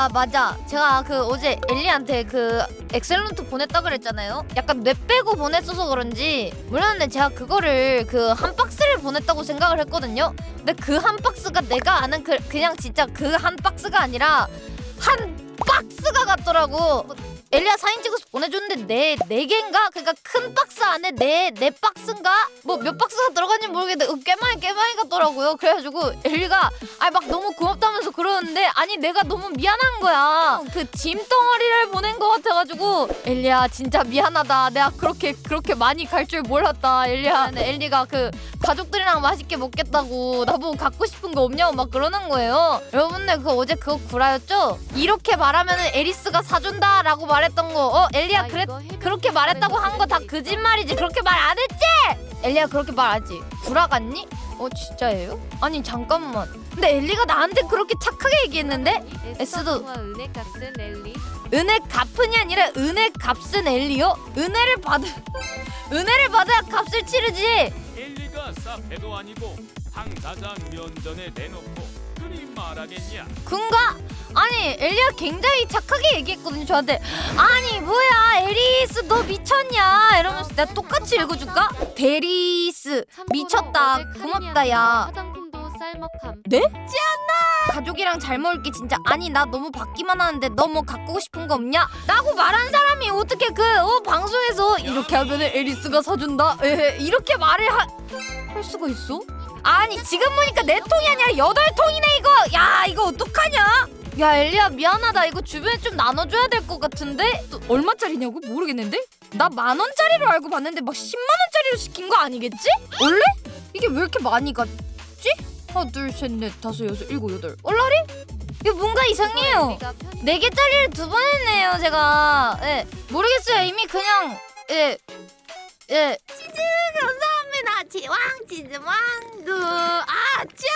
아 맞아. 제가 그 어제 엘리한테 그 엑셀런트 보냈다 그랬잖아요. 약간 뇌 빼고 보냈어서 그런지 몰랐는데 제가 그거를 그 한 박스를 보냈다고 생각을 했거든요. 근데 그 한 박스가 내가 아는 그, 그냥 진짜 그 한 박스가 아니라 한 박스가 같더라고 엘리야 사진 찍어서 보내줬는데 네, 네 개인가? 그러니까 큰 박스 안에 네, 네 박스인가? 뭐 몇 박스가 들어갔는지 모르겠는데 어, 꽤 많이 꽤 많이 같더라고요. 그래가지고 엘리가 아니 막 너무 고맙다면서 그러는데 아니 내가 너무 미안한 거야. 그 짐 덩어리를 보낸 거 같아가지고 엘리야 진짜 미안하다. 내가 그렇게 그렇게 많이 갈 줄 몰랐다. 엘리야. 근데 엘리가 그 가족들이랑 맛있게 먹겠다고 나보고 갖고 싶은 거 없냐고 막 그러는 거예요. 여러분들 그 어제 그거 구라였죠? 이렇게 말하면은 에리스가 사준다라고 말 했던 거 어 엘리야 그랬 그렇게 말했다고 한 거 다 거짓말이지 그렇게 말 안 했지? 엘리야 그렇게 말하지 같니? 어 진짜예요? 아니 잠깐만 근데 엘리가 나한테 그렇게 착하게 얘기했는데 S도- 은혜 값은 엘리 은혜 갚은이 아니라 은혜 값은 엘리요? 은혜를 받을 은혜를 받아야 값을 치르지 엘리가 사패도 아니고 당사자 면전에 대놓고 그리 말하겠냐 군가? 아니 엘리가 굉장히 착하게 얘기했거든요 저한테 아니 뭐야 에리스 너 미쳤냐 이러면서 내가 똑같이 읽어줄까? 데리스 미쳤다 고맙다 야 화장품도 쌀먹함 네? 가족이랑 잘 먹을 게 진짜 아니 나 너무 받기만 하는데 너 뭐 갖고 싶은 거 없냐? 라고 말한 사람이 어떻게 그 어, 방송에서 이렇게 하면은 에리스가 사준다 에 이렇게 말을 하, 할 수가 있어? 아니 지금 보니까 네 통이 아니라 여덟 통이네 이거 야 이거 어떡하냐? 야 엘리야 미안하다. 이거 주변에 좀 나눠줘야 될 것 같은데? 또 얼마짜리냐고? 모르겠는데? 나 만 원짜리로 알고 봤는데 막 10만 원짜리로 시킨 거 아니겠지? 원래? 이게 왜 이렇게 많이 갔지? 하나 둘셋넷 다섯 여섯 일곱 여덟. 얼라리? 이거 뭔가 이상해요. 네 개짜리를 두 번 했네요 제가. 예 모르겠어요. 이미 그냥 예예. 치즈 감사합니다. 지왕 치즈 왕두. 아 치즈